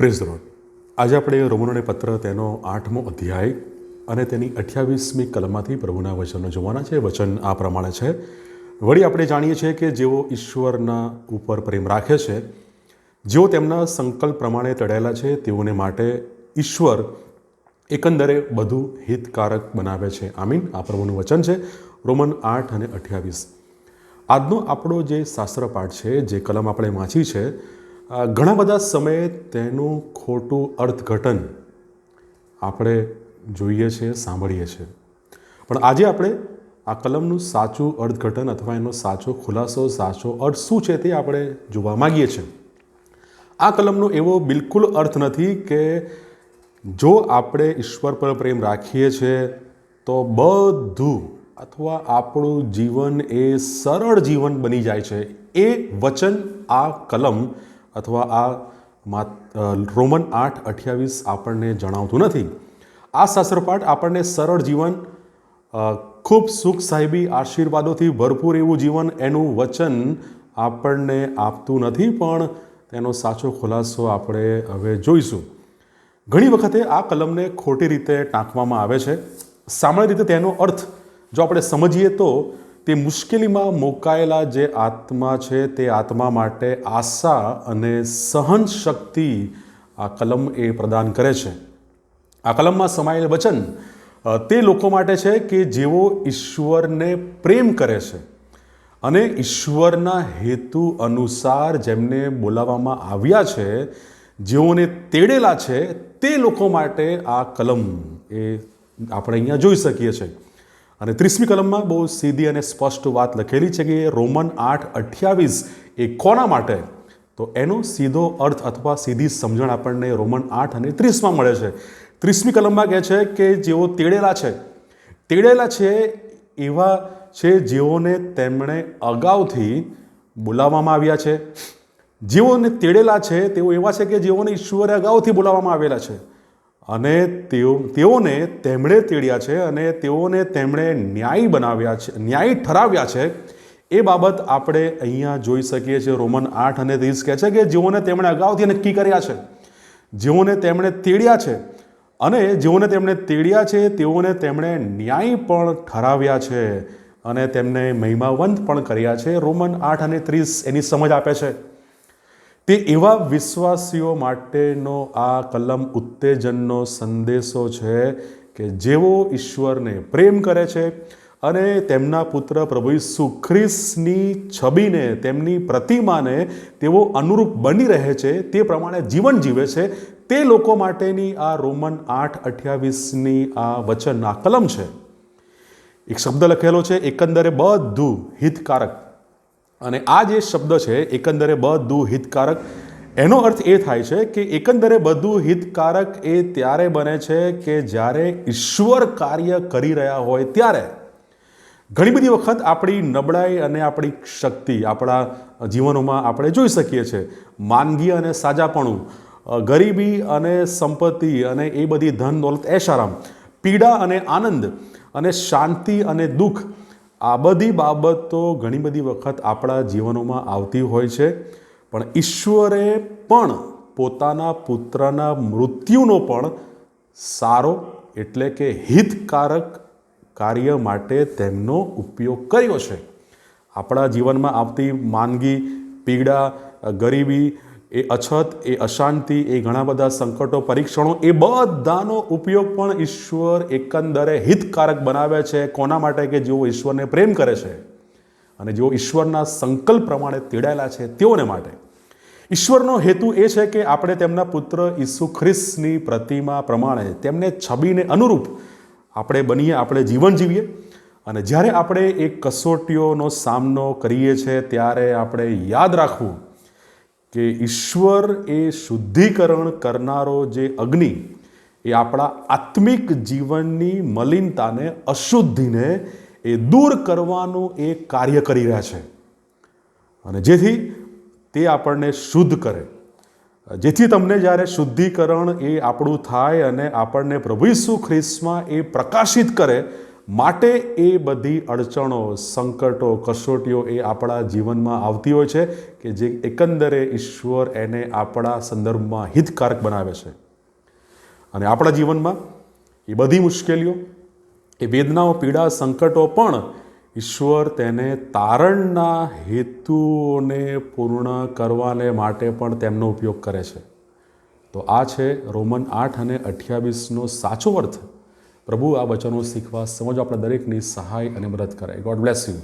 Praise the આજે આપણે રોમનોને પત્ર તેનો આઠમો અધ્યાય અને તેની અઠ્યાવીસમી કલમમાંથી પ્રભુના વચનો જોવાના છે. વચન આ પ્રમાણે છે. વળી આપણે જાણીએ છીએ કે જેઓ ઈશ્વરના ઉપર પ્રેમ રાખે છે, જેઓ તેમના સંકલ્પ પ્રમાણે તળેલા છે, તેઓને માટે ઈશ્વર એકંદરે બધું હિતકારક બનાવે છે. આમીન. આ પ્રભુનું વચન છે. રોમન આઠ અને અઠ્યાવીસ. આજનો આપણો જે શાસ્ત્ર પાઠ છે, જે કલમ આપણે વાંચી છે ઘણા બધા સમયે તેનું ખોટું અર્થઘટન આપણે જોઈએ છીએ સાંભળીએ છીએ પણ આજે આપણે આ કલમનું સાચું અર્થઘટન અથવા એનો સાચો ખુલાસો, સાચો અર્થ શું છે તે આપણે જોવા માગીએ છીએ. આ કલમનો એવો બિલકુલ અર્થ નથી કે જો આપણે ઈશ્વર પર પ્રેમ રાખીએ છીએ, તો બધું અથવા આપણું જીવન એ સરળ જીવન બની જાય છે. એ વચન, આ કલમ અથવા આ રોમન આઠ અઠ્યાવીસ આપણને જણાવતું નથી. આ શાસ્ત્રપાઠ આપણને સરળ જીવન ખૂબ સુખ સાહેબી આશીર્વાદોથી ભરપૂર એવું જીવન એનું વચન આપણને આપતું નથી, પણ તેનો સાચો ખુલાસો આપણે હવે જોઈશું. ઘણી વખતે આ કલમને ખોટી રીતે ટાંકવામાં આવે છે. સામાન્ય રીતે તેનો અર્થ જો આપણે સમજીએ તો તે મુશ્કેલીમાં મુકાયેલા જે આત્મા છે તે આત્મા માટે આશા અને સહન શક્તિ આ કલમ એ પ્રદાન કરે છે. આ કલમમાં સમાયેલ વચન તે લોકો માટે છે કે જેઓ ઈશ્વરને પ્રેમ કરે છે અને ઈશ્વરના હેતુ અનુસાર જેમને બોલાવવામાં આવ્યા છે, જેઓને તેડેલા છે, તે લોકો માટે આ કલમ એ આપણે અહીંયા જોઈ શકીએ છીએ. અને ત્રીસમી કલમમાં બહુ સીધી અને સ્પષ્ટ વાત લખેલી છે કે રોમન આઠ અઠ્યાવીસ એ કોના માટે? તો એનો સીધો અર્થ અથવા સીધી સમજણ આપણને રોમન આઠ અને ત્રીસમાં મળે છે. ત્રીસમી કલમમાં કહે છે કે જેઓ તેડેલા છે. તેડેલા છે એવા છે જેઓને તેમણે અગાઉથી બોલાવવામાં આવ્યા છે. જેઓને તેડેલા છે તેઓ એવા છે કે જેઓને ઈશ્વરે અગાઉથી બોલાવવામાં આવેલા છે. અને તેઓ તેઓને તેમણે તેડ્યા છે અને તેઓને તેમણે ન્યાય બનાવ્યા છે, ન્યાય ઠરાવ્યા છે. એ બાબત આપણે અહીંયા જોઈ શકીએ છીએ. રોમન આઠ અને ત્રીસ કહે છે કે જેઓને તેમણે અગાઉથી નક્કી કર્યા છે, જેઓને તેમણે તેડ્યા છે અને જેઓને તેમણે તેડ્યા છે, તેઓને તેમણે ન્યાય પણ ઠરાવ્યા છે અને તેમને મહિમાવંત પણ કર્યા છે. રોમન આઠ અને ત્રીસ એની સમજ આપે છે. તે એવા વિશ્વાસીઓ માટેનો આ કલમ ઉત્તેજનનો સંદેશો છે કે જેઓ ઈશ્વરને પ્રેમ કરે છે અને તેમના પુત્ર પ્રભુ ઈસુ છબીને તેમની પ્રતિમાને તેઓ અનુરૂપ બની રહે છે, તે પ્રમાણે જીવન જીવે છે. તે લોકો માટેની આ રોમન આઠ અઠ્યાવીસની આ વચન, આ કલમ છે. એક શબ્દ લખેલો છે, એકંદરે બધું હિતકારક અને આ જે શબ્દ છે, એકંદરે બધું હિતકારક, એનો અર્થ એ થાય છે કે એકંદરે બધું હિતકારક એ ત્યારે બને છે કે જ્યારે ઈશ્વર કાર્ય કરી રહ્યા હોય ત્યારે. ઘણી બધી વખત આપણી નબળાઈ અને આપણી શક્તિ આપણા જીવનોમાં આપણે જોઈ શકીએ છીએ માંદગી અને સાજાપણું ગરીબી અને સંપત્તિ અને એ બધી ધન દોલત, એશારામ, પીડા અને આનંદ અને શાંતિ અને દુઃખ આ બધી બાબતો ઘણી બધી વખત આપણા જીવનોમાં આવતી હોય છે, પણ ઈશ્વરે પણ પોતાના પુત્રના મૃત્યુનો પણ સારો એટલે કે હિતકારક કાર્ય માટે તેમનો ઉપયોગ કર્યો છે. આપણા જીવનમાં આવતી માંદગી, પીડા, ગરીબી એ અછત, એ અશાંતિ, એ ઘણા બધા સંકટો, પરીક્ષણો, એ બધાનો ઉપયોગ પણ ઈશ્વર એકંદરે હિતકારક બનાવે છે. કોના માટે? કે જેઓ ઈશ્વરને પ્રેમ કરે છે અને જેઓ ઈશ્વરના સંકલ્પ પ્રમાણે તેડાયેલા છે તેઓને માટે. ઈશ્વરનો હેતુ એ છે કે આપણે તેમના પુત્ર ઈસુ ખ્રિસ્તની પ્રતિમા પ્રમાણે તેમને છબીને અનુરૂપ આપણે બનીએ, આપણે જીવન જીવીએ. અને જ્યારે આપણે એ કસોટીઓનો સામનો કરીએ છીએ, ત્યારે આપણે યાદ રાખવું કે ઈશ્વર એ શુદ્ધિકરણ કરનારો જે અગ્નિ, એ આપણા આત્મિક જીવનની મલિનતાને, અશુદ્ધિને એ દૂર કરવાનું એ કાર્ય કરી રહ્યા છે. અને જેથી તે આપણને શુદ્ધ કરે. જેથી તમને જ્યારે શુદ્ધિકરણ એ આપણું થાય અને આપણને પ્રભુ ઈસુ ખ્રિસ્તમાં એ પ્રકાશિત કરે માટે એ બધી અડચણો, સંકટો, કસોટીઓ એ આપણા જીવનમાં આવતી હોય છે કે જે એકંદરે ઈશ્વર એને આપણા સંદર્ભમાં હિતકારક બનાવે છે. અને આપણા જીવનમાં એ બધી મુશ્કેલીઓ, એ વેદનાઓ, પીડા, સંકટો પણ ઈશ્વર તેને તારણના હેતુઓને પૂર્ણ કરવાને માટે પણ તેમનો ઉપયોગ કરે છે. તો આ છે રોમન આઠ અને અઠ્યાવીસનો સાચો અર્થ. પ્રભુ આ વચનો શીખવા સમજવા આપણા દરેકની સહાય અને મદદ કરે. God bless you